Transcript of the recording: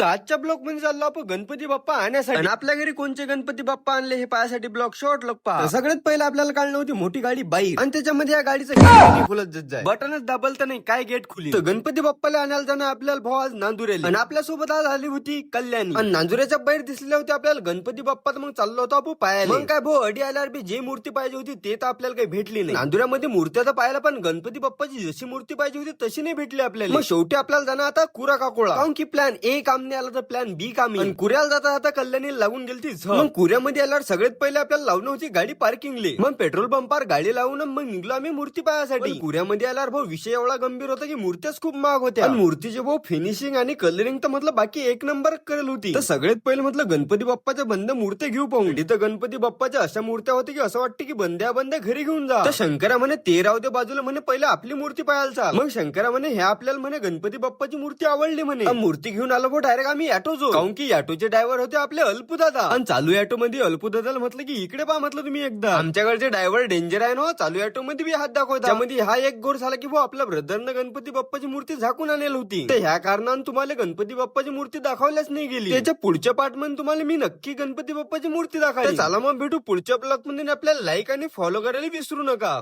तर आजच्या ब्लॉकमध्ये चाललो आपण गणपती बाप्पा आणण्यासाठी. आणि आपल्या घरी कोणते गणपती बाप्पा आणले हे पाहासाठी ब्लॉक शॉर्ट लोक पहा. सगळ्यात पहिलं आपल्याला काढलं होती मोठी गाडी बाईक आणि त्याच्यामध्ये या गाडीचं खुलत जात जाय बटनच दाबल तर नाही काय गेट खुली? तर गणपती बाप्पाला आणायला जाणं आपल्याला भाऊ आज नांदुरेल. आणि आपल्यासोबत आज आली होती कल्याणी. आणि नांदुऱ्याच्या बाहेर दिसले होते आपल्याला गणपती बाप्पा तर मग चाललो होतो आपण पाहायला. मग काय भाऊ अडी आल्यावर जे मूर्ती पाहिजे होती ते तर आपल्याला काही भेटली नाही. नांदुऱ्यामध्ये मूर्त्या तर पाहायला पण गणपती बाप्पाची जशी मूर्ती पाहिजे होती तशी नाही भेटली आपल्याला. मग शेवटी आपल्याला जाणं आता कुरा काकोळा. की प्लॅन ए काम नाही आला तर प्लॅन बी काम कुऱ्याला जाता जाता कल्याणी लागून गेली मग कुऱ्यामध्ये आल्यावर सगळ्यात पहिले आपल्याला लावणं होती गाडी पार्किंगले. मग पेट्रोल पंपावर गाडी लावून मग निघलो आम्ही मूर्ती पाहायसाठी कुऱ्यामध्ये आल्यावर भाऊ विषय एवढा गंभीर होता की मूर्त्याच खूप महाग होत्या. आणि मूर्तीचे भाऊ फिनिशिंग आणि कलरिंग तर म्हटलं बाकी एक नंबर करेल होती. तर सगळ्यात पहिले म्हटलं गणपती बाप्पाच्या बंद मूर्त्या घेऊ पाहून. तिथं गणपती बाप्पाच्या अशा मूर्त्या होत्या की असं वाटतं की बंद्या बंद्या घरी घेऊन जा. तर शंकरा म्हणे ते राहू दे बाजूला म्हणे पहिले आपली मूर्ती पाहायला मग शंकरा म्हणे हे आपल्याला म्हणे गणपती बाप्पाची मूर्ती आवडली म्हणे. मूर्ती घेऊन आलो भाऊ डायरेक्ट आम्ही ऑटो जो काऊन की ऑटोचे ड्रायव्हर होते आपले अल्पुदादा. आणि चालू ऑटो मध्ये अल्पुदादाला म्हटलं की इकडे पहा म्हटलं तुम्ही एकदा. आमच्याकडचे ड्रायव्हर डेंजर आहे ना चालू ऑटो मध्ये बी हात दाखवता त्यामध्ये हा एक गोर झाला की भाऊ आपल्या ब्रदरनं गणपती बाप्पाची मूर्ती झाकून आणली होती. तर ह्या कारणानं तुम्हाला गणपती बाप्पाची मूर्ती दाखवल्याच नाही गेली. त्याच्या पुढच्या पार्टमध्ये तुम्हाला मी नक्की गणपती बाप्पाची मूर्ती दाखवली चला मग भेटू पुढच्या ब्लॉगमध्ये आपल्याला लाईक आणि फॉलो करायला विसरू नका.